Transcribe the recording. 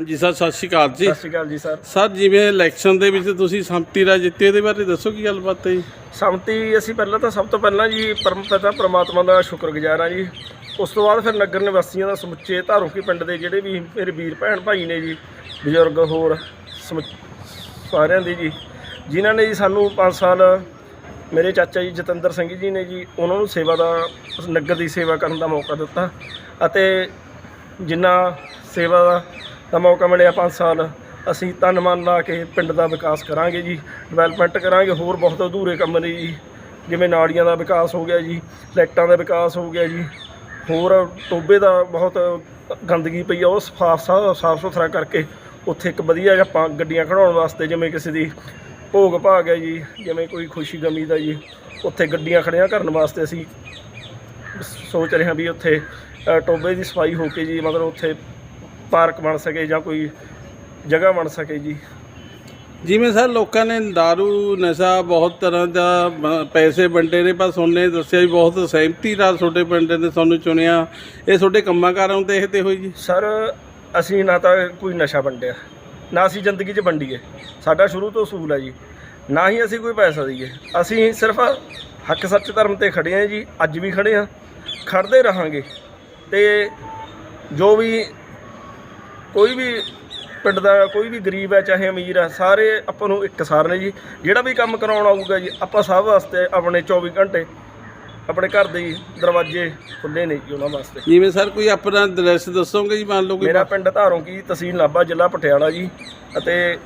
ਹਾਂਜੀ ਸਰ ਸਤਿ ਸ਼੍ਰੀ ਅਕਾਲ ਜੀ। ਸਤਿ ਸ਼੍ਰੀ ਅਕਾਲ ਜੀ ਸਰ। ਸਰ ਜਿਵੇਂ ਇਲੈਕਸ਼ਨ ਦੇ ਵਿੱਚ ਤੁਸੀਂ ਸੰਮਤੀ ਰਾਜ ਜਿੱਤੇ ਇਹਦੇ ਬਾਰੇ ਦੱਸੋ ਕੀ ਗੱਲਬਾਤ ਹੈ ਜੀ? ਸੰਮਤੀ ਅਸੀਂ ਪਹਿਲਾਂ ਤਾਂ ਸਭ ਤੋਂ ਪਹਿਲਾਂ ਜੀ ਪਰਮ ਪਿਤਾ ਪ੍ਰਮਾਤਮਾ ਦਾ ਸ਼ੁਕਰਗੁਜ਼ਾਰ ਹਾਂ ਜੀ। ਉਸ ਤੋਂ ਬਾਅਦ ਫਿਰ ਨਗਰ ਨਿਵਾਸੀਆਂ ਦਾ ਸਮੁੱਚੇ ਧਾਰੋਕੀ ਪਿੰਡ ਦੇ ਜਿਹੜੇ ਵੀ ਮੇਰੇ ਵੀਰ ਭੈਣ ਭਾਈ ਨੇ ਜੀ ਬਜ਼ੁਰਗ ਹੋਰ ਸਾਰਿਆਂ ਦੇ ਜੀ ਜਿਨ੍ਹਾਂ ਨੇ ਜੀ ਸਾਨੂੰ 5 ਸਾਲ ਮੇਰੇ ਚਾਚਾ ਜੀ ਜਤਿੰਦਰ ਸਿੰਘ ਜੀ ਨੇ ਜੀ ਉਹਨਾਂ ਨੂੰ ਸੇਵਾ ਦਾ ਨਗਰ ਦੀ ਸੇਵਾ ਕਰਨ ਦਾ ਮੌਕਾ ਦਿੱਤਾ ਅਤੇ ਜਿੰਨਾ ਸੇਵਾ ਦਾ ਦਾ ਮੌਕਾ ਮਿਲਿਆ 5 ਸਾਲ। ਅਸੀਂ ਤਨ ਮਨ ਲਾ ਕੇ ਪਿੰਡ ਦਾ ਵਿਕਾਸ ਕਰਾਂਗੇ ਜੀ। ਡਿਵੈਲਪਮੈਂਟ ਕਰਾਂਗੇ ਹੋਰ ਬਹੁਤ ਅਧੂਰੇ ਕੰਮ ਨੇ ਜੀ। ਜਿਵੇਂ ਨਾਲੀਆਂ ਦਾ ਵਿਕਾਸ ਹੋ ਗਿਆ ਜੀ ਲਾਈਟਾਂ ਦਾ ਵਿਕਾਸ ਹੋ ਗਿਆ ਜੀ। ਹੋਰ ਟੋਬੇ ਦਾ ਬਹੁਤ ਗੰਦਗੀ ਪਈ ਆ ਉਹ ਸਾਫ਼ ਸਾਫ਼ ਸੁਥਰਾ ਕਰਕੇ ਉੱਥੇ ਇੱਕ ਵਧੀਆ ਜਿਹਾ ਪਾ ਗੱਡੀਆਂ ਖੜਾਉਣ ਵਾਸਤੇ ਜਿਵੇਂ ਕਿਸੇ ਦੀ ਭੋਗ ਭਾਗ ਹੈ ਜੀ ਜਿਵੇਂ ਕੋਈ ਖੁਸ਼ੀ ਗਮੀ ਦਾ ਜੀ ਉੱਥੇ ਗੱਡੀਆਂ ਖੜੀਆਂ ਕਰਨ ਵਾਸਤੇ ਅਸੀਂ ਸੋਚ ਰਹੇ ਹਾਂ ਵੀ ਉੱਥੇ ਅ, ਟੋਬੇ ਦੀ ਸਫ਼ਾਈ ਹੋ ਕੇ ਜੀ ਮਤਲਬ ਉੱਥੇ ਪਾਰਕ ਬਣ ਸਕੇ ਜਾਂ ਕੋਈ ਜਗ੍ਹਾ ਬਣ ਸਕੇ ਜੀ। ਜਿਵੇਂ ਸਰ ਲੋਕਾਂ ਨੇ दारू ਨਸ਼ਾ ਬਹੁਤ ਤਰ੍ਹਾਂ ਦਾ ਬ- ਪੈਸੇ ਵੰਡੇ ਨੇ ਪਰ ਸੋਨੇ ਦੱਸਿਆ ਵੀ ਬਹੁਤ ਸਹਿਮਤੀ ਨਾਲ ਤੁਹਾਡੇ ਪਿੰਡ ਨੇ ਤੁਹਾਨੂੰ ਚੁਣਿਆ। ਇਹ ਤੁਹਾਡੇ ਕੰਮਾਂ ਕਾਰਾਂ ਨੂੰ ਦੇਖਦੇ ਹੋਏ ਜੀ? ਸਰ ਅਸੀਂ ਨਾ ਤਾਂ ਕੋਈ ਨਸ਼ਾ ਵੰਡਿਆ ਨਾ ਅਸੀਂ ਜ਼ਿੰਦਗੀ 'ਚ ਵੰਡੀਏ। ਸਾਡਾ ਸ਼ੁਰੂ ਤੋਂ ਅਸੂਲ ਹੈ ਜੀ। ਨਾ ਹੀ ਅਸੀਂ ਕੋਈ ਪੈਸਾ ਦਈਏ। ਅਸੀਂ ਸਿਰਫ ਹੱਕ ਸੱਚ ਧਰਮ ਤੇ ਖੜੇ ਹਾਂ ਜੀ ਅੱਜ ਵੀ ਖੜੇ ਹਾਂ ਖੜਦੇ ਰਹਾਂਗੇ। ਤੇ ਜੋ ਵੀ ਕੋਈ ਵੀ ਪਿੰਡ ਦਾ ਕੋਈ ਵੀ ਗਰੀਬ ਹੈ ਚਾਹੇ ਅਮੀਰ ਹੈ ਸਾਰੇ ਆਪਾਂ ਨੂੰ ਇੱਕ ਸਾਰ ਨੇ ਜੀ। ਜਿਹੜਾ ਵੀ ਕੰਮ ਕਰਾਉਣ ਆਊਗਾ ਜੀ ਆਪਾਂ ਸਭ ਵਾਸਤੇ ਆਪਣੇ 24 ਘੰਟੇ ਆਪਣੇ ਘਰ ਦੇ ਹੀ ਦਰਵਾਜ਼ੇ ਖੁੱਲੇ ਨੇ ਜੀ ਉਹਨਾਂ ਵਾਸਤੇ। ਜਿਵੇਂ ਸਰ ਕੋਈ ਆਪਣਾ ਐਡਰੈਸ ਦੱਸੋਗੇ ਜੀ ਮੰਨ ਲਓ ਕੋਈ ਮੇਰਾ ਪਿੰਡ ਧਾਰੋਂ ਕੀ ਤਹਿਸੀਲ ਨਾਭਾ ਜ਼ਿਲ੍ਹਾ ਪਟਿਆਲਾ ਜੀ। ਅਤੇ